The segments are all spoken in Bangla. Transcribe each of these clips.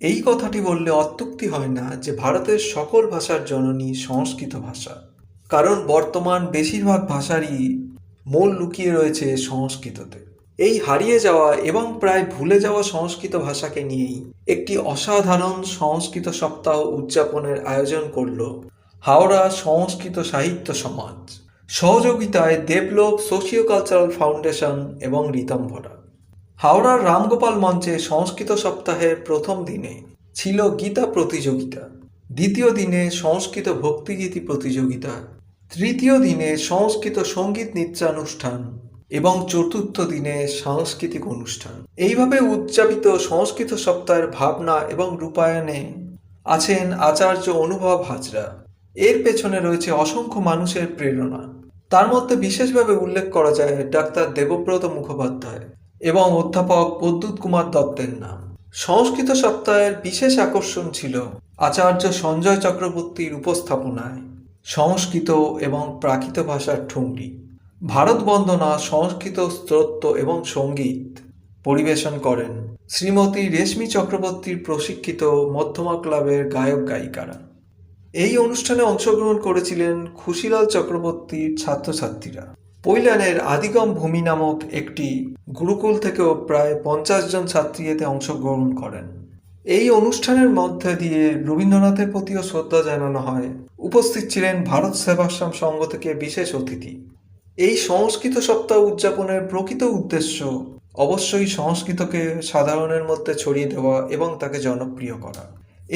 এই কথাটি বললে অত্যুক্তি হয় না যে ভারতের সকল ভাষার জননী সংস্কৃত ভাষা। কারণ বর্তমান বেশিরভাগ ভাষারই মূল লুকিয়ে রয়েছে সংস্কৃততে। এই হারিয়ে যাওয়া এবং প্রায় ভুলে যাওয়া সংস্কৃত ভাষাকে নিয়েই একটি অসাধারণ সংস্কৃত সপ্তাহ উদযাপনের আয়োজন করল হাওড়া সংস্কৃত সাহিত্য সমাজ। সহযোগিতায় দেবলোক সোশিও কালচারাল ফাউন্ডেশন এবং রীতম্ভরা হাওড়ার রামগোপাল মঞ্চে সংস্কৃত সপ্তাহের প্রথম দিনে ছিল গীতা প্রতিযোগিতা। দ্বিতীয় দিনে সংস্কৃত ভক্তিগীতি প্রতিযোগিতা। তৃতীয় দিনে সংস্কৃত সংগীত নৃত্যানুষ্ঠান এবং চতুর্থ দিনে সাংস্কৃতিক অনুষ্ঠান। এইভাবে উদযাপিত সংস্কৃত সপ্তাহের ভাবনা এবং রূপায়ণে আছেন আচার্য অনুভব হাজরা। এর পেছনে রয়েছে অসংখ্য মানুষের প্রেরণা। তার মধ্যে বিশেষভাবে উল্লেখ করা যায় ডাক্তার দেবব্রত মুখোপাধ্যায়। এবং অধ্যাপক প্রদ্যুৎ কুমার দত্তের নাম। সংস্কৃত সপ্তাহের বিশেষ আকর্ষণ ছিল আচার্য সঞ্জয় চক্রবর্তীর উপস্থাপনায় সংস্কৃত এবং প্রাকৃত ভাষার ঠুংরি। ভারত বন্দনা সংস্কৃত স্তোত্র এবং সংগীত পরিবেশন করেন শ্রীমতী রেশমি চক্রবর্তীর প্রশিক্ষিত মধ্যমা ক্লাবের গায়ক গায়িকারা। এই অনুষ্ঠানে অংশগ্রহণ করেছিলেন খুশিলাল চক্রবর্তীর ছাত্রছাত্রীরা। পৈলানের আদিগম ভূমি নামক একটি গুরুকুল থেকেও প্রায় পঞ্চাশ জন ছাত্রী এতে অংশগ্রহণ করেন। এই অনুষ্ঠানের মধ্যে দিয়ে রবীন্দ্রনাথের প্রতিও শ্রদ্ধা জানানো হয়। উপস্থিত ছিলেন ভারত সেবাশ্রম সংঘ থেকে বিশেষ অতিথি। এই সংস্কৃত সপ্তাহ উদযাপনের প্রকৃত উদ্দেশ্য অবশ্যই সংস্কৃতকে সাধারণের মধ্যে ছড়িয়ে দেওয়া এবং তাকে জনপ্রিয় করা।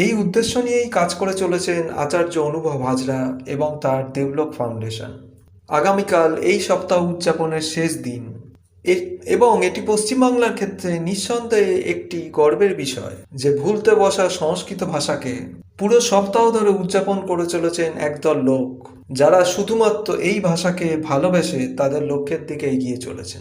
এই উদ্দেশ্য নিয়েই কাজ করে চলেছেন আচার্য অনুভব হাজরা এবং তার দেবলোক ফাউন্ডেশন। আগামীকাল এই সপ্তাহ উদযাপনের শেষ দিন। এবং এটি পশ্চিমবাংলার ক্ষেত্রে নিঃসন্দেহে একটি গর্বের বিষয় যে ভুলতে বসা সংস্কৃত ভাষাকে পুরো সপ্তাহ ধরে উদযাপন করে চলেছেন একদল লোক, যারা শুধুমাত্র এই ভাষাকে ভালোবেসে তাদের লক্ষ্যের দিকে এগিয়ে চলেছেন।